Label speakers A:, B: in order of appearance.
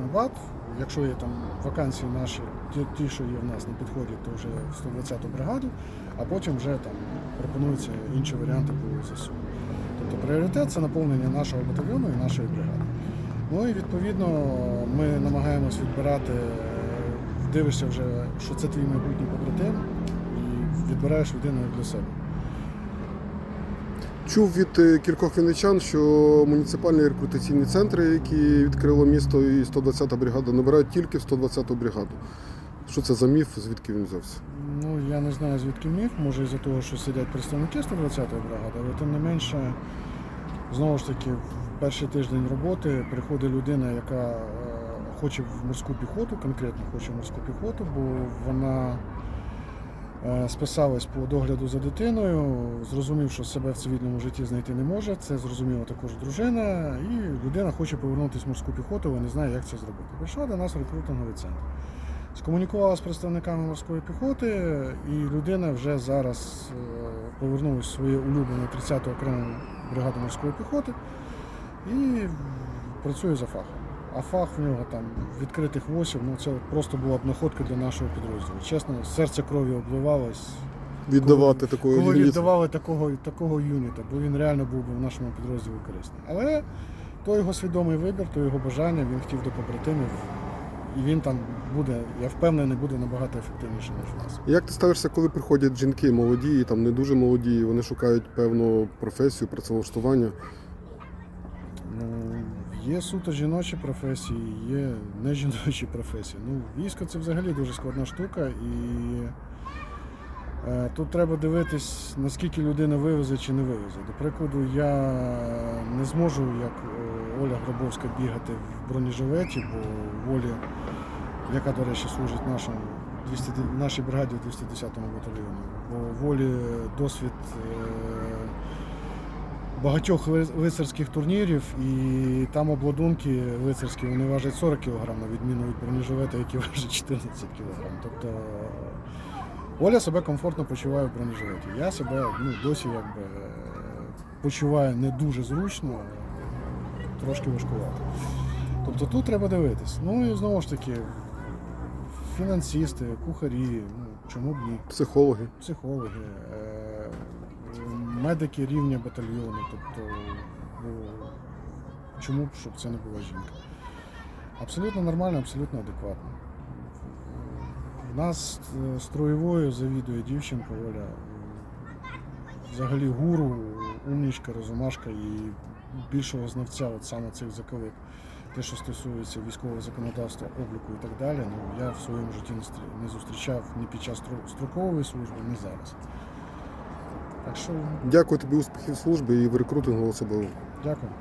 A: МЕБАТ. Якщо є там вакансії наші, ті, що є в нас не підходять, то вже в 120-ту бригаду, а потім вже там пропонуються інші варіанти по ЗСУ. Тобто пріоритет це наповнення нашого батальйону і нашої бригади. Ну і відповідно ми намагаємось відбирати, дивишся вже, що це твій майбутній побратим, і відбираєш людину для себе.
B: Чув від е, кількох вінничан, що муніципальні рекрутаційні центри, які відкрило місто і 120-та бригада, набирають тільки в 120-ту бригаду. Що це за міф, звідки він взявся?
A: Ну, я не знаю, звідки міф, може із-за того, що сидять представники 120-ї бригади, але тим не менше, знову ж таки, в перший тиждень роботи приходить людина, яка е, хоче в морську піхоту, конкретно хоче в морську піхоту, бо вона е, списалась по догляду за дитиною, зрозумів, що себе в цивільному житті знайти не може. Це зрозуміла також дружина, і людина хоче повернутися в морську піхоту, але не знає, як це зробити. Прийшла до нас рекрутинговий центр. Скомунікувала з представниками морської піхоти, і людина вже зараз е, повернулася в своє улюблене 30-ту окрему бригаду морської піхоти і працює за фахом. А фах в нього там відкритих восів, ну це просто була б находка для нашого підрозділу. Чесно, серце кров'ю обливалось,
B: Віддавати такої
A: коли віддавали такого, такого юніта, бо він реально був би в нашому підрозділі корисний. Але то його свідомий вибір, то його бажання, він хотів до побратимів, і він там буде, я впевнений, буде набагато ефективніше, ніж в нас.
B: Як ти ставишся, коли приходять жінки молоді, і там не дуже молоді, вони шукають певну професію, працевлаштування?
A: Є суто жіночі професії, є не жіночі професії. Ну, військо це взагалі дуже складна штука, і е, тут треба дивитись, наскільки людина вивезе чи не вивезе. До прикладу, я не зможу, як е, Оля Гробовська, бігати в бронежилеті, бо волі, яка, до речі, служить нашому 200, нашій бригаді в 210-му батальйоні, бо волі досвід. Е, багатьох лицарських турнірів, і там обладунки лицарські вони важать 40 кг, на відміну від бронежилета, який важить 14 кг. Тобто Оля себе комфортно почуває в бронежилеті. Я себе ну, досі якби, е, почуваю не дуже зручно, е, трошки важкувато. Тобто тут треба дивитись. Ну і знову ж таки, фінансисти, кухарі, ну, чому б ні
B: Психологи.
A: психологи, е, медики рівня батальйону. Тобто, ну, чому б щоб це не була жінка? Абсолютно нормально, абсолютно адекватно. У нас е, строєвою завідує дівчинка Оля. Взагалі гуру, умнічка, розумашка і більшого знавця от саме цих заковик. Те, що стосується військового законодавства, обліку і так далі, ну я в своєму житті не зустрічав ні під час строкової служби, ні зараз. Так що
B: Дякую тобі, успіхів служби і в рекрутингу особливо.
A: дякую.